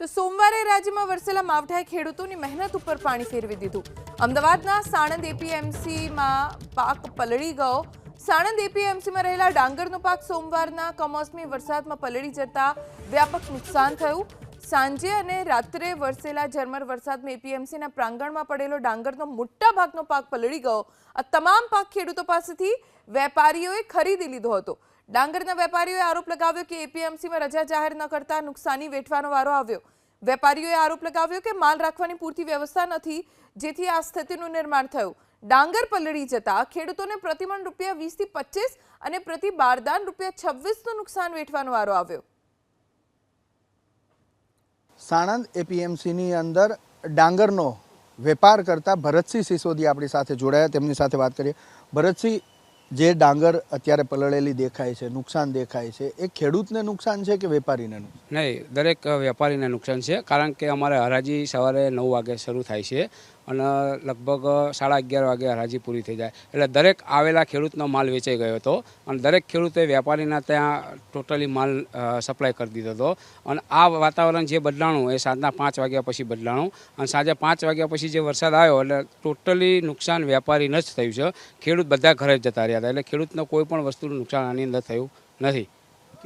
તો સોમવારે રાજ્યમાં વરસેલા માવઠાએ ખેડૂતોની મહેનત ઉપર પાણી ફેરવી દીધું. અમદાવાદના સાણંદ એપીએમસીમાં પાક પલળી ગયો. સાણંદ એપીએમસીમાં રહેલા ડાંગરનો પાક સોમવારના કમોસમી વરસાદમાં પલળી જતા વ્યાપક નુકસાન થયું. સાંજે અને રાત્રે વરસેલા ઝરમર વરસાદમાં એપીએમસીના પ્રાંગણમાં પડેલો ડાંગરનો મોટા ભાગનો પાક પલળી ગયો. આ તમામ પાક ખેડૂતો પાસેથી વેપારીઓએ ખરીદી લીધો હતો. ડાંગરના વેપારીઓએ આરોપ લગાવ્યો કે એપીએમસીમાં રજા જાહેર ન કરતા નુકસાની વેઠવાનો વારો આવ્યો. વેપારીઓએ આરોપ લગાવ્યો કે માલ રાખવાની પૂરતી વ્યવસ્થા નથી, જેથી આ સ્થિતિનું નિર્માણ થયું. ડાંગર પલળી જતા ખેડૂતોને પ્રતિમણ રૂપિયા વીસથી પચીસ અને પ્રતિ બારદાન રૂપિયા છવ્વીસનું નુકસાન વેઠવાનો વારો આવ્યો. સાણંદ એપીએમસીની અંદર ડાંગરનો વેપાર કરતા ભરતસિંહ સિસોદિયા આપણી સાથે જોડાયા, તેમની સાથે વાત કરીએ. ભરતસિંહ જે ડાંગર અત્યારે પલળેલી દેખાય છે, નુકસાન દેખાય છે, એ ખેડૂતને નુકસાન છે કે વેપારીને નહીં, દરેક વેપારીને નુકસાન છે. કારણ કે અમારે હરાજી સવારે નવ વાગે શરૂ થાય છે. અને લગભગ સાડા અગિયાર વાગે હરાજી પૂરી થઈ જાય. એટલે દરેક આવેલા ખેડૂતનો માલ વેચાઈ ગયો હતો અને દરેક ખેડૂતે વેપારીના ત્યાં ટોટલી માલ સપ્લાય કરી દીધો હતો. અને આ વાતાવરણ જે બદલાણું, એ સાંજના પાંચ વાગ્યા પછી બદલાણું. અને સાંજે પાંચ વાગ્યા પછી જે વરસાદ આવ્યો, એટલે ટોટલી નુકસાન વેપારીને જ થયું છે. ખેડૂત બધા ઘરે જ જતા રહ્યા હતા. એટલે ખેડૂતને કોઈ પણ વસ્તુનું નુકસાન આની અંદર થયું નથી.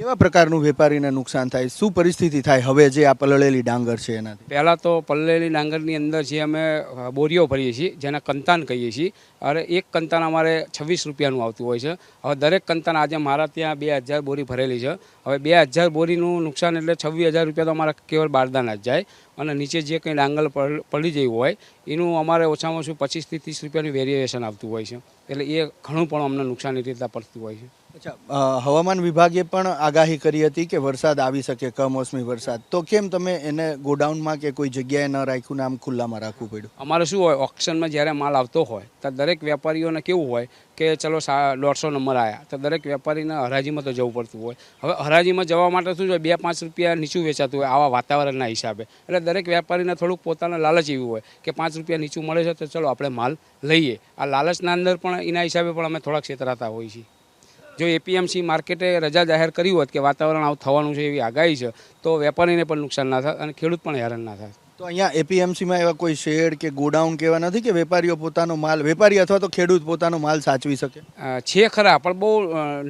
કેવા પ્રકારનું વેપારીને નુકસાન થાય? શું પરિસ્થિતિ થાય? હવે જે આ પલળેલી ડાંગર છે એનાથી. પહેલાં તો પલળેલી ડાંગરની અંદર જે અમે બોરીઓ ભરીએ છીએ, જેને કંતાન કહીએ છીએ. અરે, એક કંતાન અમારે છવ્વીસ રૂપિયાનું આવતું હોય છે. હવે દરેક કંતાન આજે મારા ત્યાં બે હજાર બોરી ભરેલી છે. હવે બે હજાર બોરીનું નુકસાન એટલે છવ્વીસ હજાર રૂપિયા તો અમારા કેવળ બારદાના જ જાય. અને નીચે જે કંઈ ડાંગર પડ- જયું હોય, એનું અમારે ઓછામાં ઓછું પચીસથી ત્રીસ રૂપિયાનું વેરિએશન આવતું હોય છે. એટલે એ ઘણું પણ અમને નુકસાની રીતે પડતું હોય છે. અચ્છા હવામાન વિભાગે પણ આગાહી કરી હતી કે વરસાદ આવી શકે કમોસમી વરસાદ. તો કેમ તમે એને ગોડાઉનમાં કે કોઈ જગ્યાએ ન રાખ્યું ને આમ ખુલ્લામાં રાખવું પડ્યું? અમારે શું હોય ઓક્શનમાં જ્યારે માલ આવતો હોય ત્યારે દરેક વેપારીઓને કેવું હોય કે ચલો દોઢસો નંબર આવ્યા તો દરેક વેપારીને હરાજીમાં તો જવું પડતું હોય. હવે હરાજીમાં જવા માટે શું છે બે, પાંચ રૂપિયા નીચું વેચાતું હોય આવા વાતાવરણના હિસાબે. એટલે દરેક વેપારીને થોડુંક પોતાના લાલચ એવું હોય કે પાંચ રૂપિયા નીચું મળે છે તો ચલો આપણે માલ લઈએ. આ લાલચના અંદર પણ એના હિસાબે પણ અમે થોડાક છેતરાતા હોઈએ છીએ. જો એપીએમસી માર્કેટે રજા જાહેર કરી હોત કે વાતાવરણ આવું થવાનું છે એવી આગાહી છે, તો વેપારીને પણ નુકસાન ના થાય અને ખેડૂત પણ હેરાન ના થાય તો અહીંયા એપીએમસીમાં એવા કોઈ શેડ કે ગોડાઉન કે એવા નથી કે વેપારીઓ પોતાનો માલ વેપારી અથવા તો ખેડૂત પોતાનો માલ સાચવી શકે? છે ખરા પણ બહુ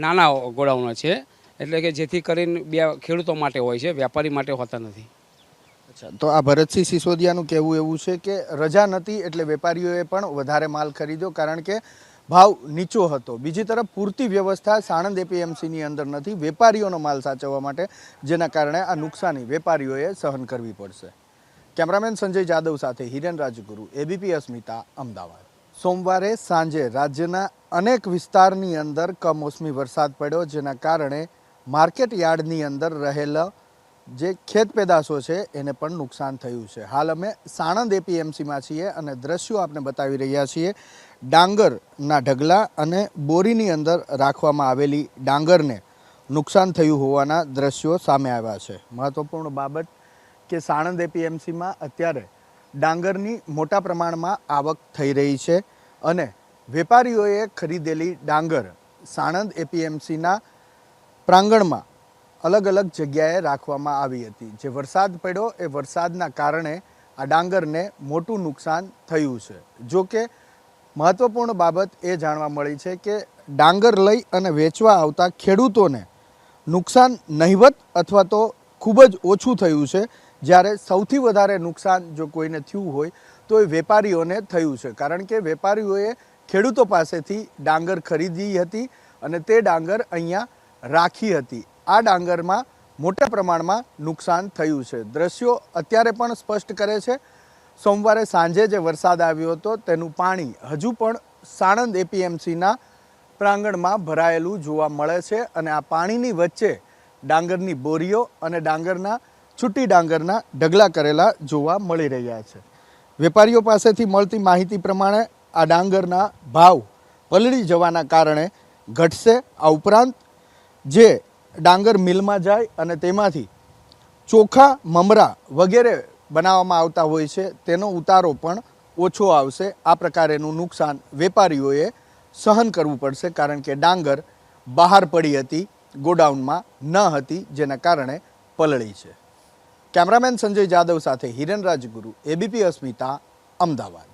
નાના ગોડાઉનો છે. એટલે કે જેથી કરીને બે ખેડૂતો માટે હોય છે વેપારી માટે હોતા નથી. અચ્છા તો આ ભરતસિંહ સિસોદિયાનું કહેવું એવું છે કે રજા નથી એટલે વેપારીઓએ પણ વધારે માલ ખરીદ્યો કારણ કે ભાવ નીચો હતો. બીજી તરફ પૂરતી વ્યવસ્થા સાણંદ એપીએમસીની અંદર નથી વેપારીઓનો માલ સાચવવા માટે જેના કારણે આ નુકસાની વેપારીઓએ સહન કરવી પડશે. કેમેરામેન સંજય જાદવ સાથે હિરેન રાજગુરુ એબીપી અસ્મિતા, અમદાવાદ. સોમવારે સાંજે રાજ્યના અનેક વિસ્તારની અંદર કમોસમી વરસાદ પડ્યો, જેના કારણે માર્કેટ યાર્ડની અંદર રહેલા જે ખેત પેદાશો છે, એને પણ નુકસાન થયું છે. હાલ અમે સાણંદ એપીએમસીમાં છીએ અને દ્રશ્યો આપને બતાવી રહ્યા છીએ. ડાંગરના ઢગલા અને બોરીની અંદર રાખવામાં આવેલી ડાંગરને નુકસાન થયું હોવાના દ્રશ્યો સામે આવ્યા છે. મહત્વપૂર્ણ બાબત કે સાણંદ એપીએમસીમાં અત્યારે ડાંગરની મોટા પ્રમાણમાં આવક થઈ રહી છે અને વેપારીઓએ ખરીદેલી ડાંગર સાણંદ એપીએમસીના પ્રાંગણમાં અલગ અલગ જગ્યાએ રાખવામાં આવી હતી. જે વરસાદ પડ્યો એ વરસાદના કારણે આ ડાંગરને મોટું નુકસાન થયું છે. જો કે મહત્વપૂર્ણ બાબત એ જાણવા મળી છે કે ડાંગર લઈ અને વેચવા આવતા ખેડૂતોને નુકસાન નહિવત અથવા તો ખૂબ જ ઓછું થયું છે. જ્યારે સૌથી વધારે નુકસાન જો કોઈને થયું હોય, તો એ વેપારીઓને થયું છે. કારણ કે વેપારીઓએ ખેડૂતો પાસેથી ડાંગર ખરીદી હતી અને તે ડાંગર અહીંયા રાખી હતી. આ ડાંગરમાં મોટા પ્રમાણમાં નુકસાન થયું છે. દ્રશ્યો અત્યારે પણ સ્પષ્ટ કરે છે. સોમવારે સાંજે જે વરસાદ આવ્યો હતો, તેનું પાણી હજુ પણ સાણંદ એપીએમસીના પ્રાંગણમાં ભરાયેલું જોવા મળે છે અને આ પાણીની વચ્ચે ડાંગરની બોરીઓ અને ડાંગરના છૂટી ડાંગરના ઢગલા કરેલા જોવા મળી રહ્યા છે. વેપારીઓ પાસેથી મળતી માહિતી પ્રમાણે આ ડાંગરના ભાવ પલળી જવાના કારણે ઘટશે. આ ઉપરાંત જે ડાંગર મિલમાં જાય અને તેમાંથી ચોખા, મમરા વગેરે બનાવવામાં આવતા હોય છે, તેનો ઉતારો પણ ઓછો આવશે. આ પ્રકારેનું નુકસાન વેપારીઓએ સહન કરવું પડશે કારણ કે ડાંગર બહાર પડી હતી, ગોડાઉનમાં ન હતી, જેના કારણે પલળી છે. કેમેરામેન સંજય જાદવ સાથે હિરણરાજ ગુરુ એબીપી અસ્મિતા અમદાવાદ.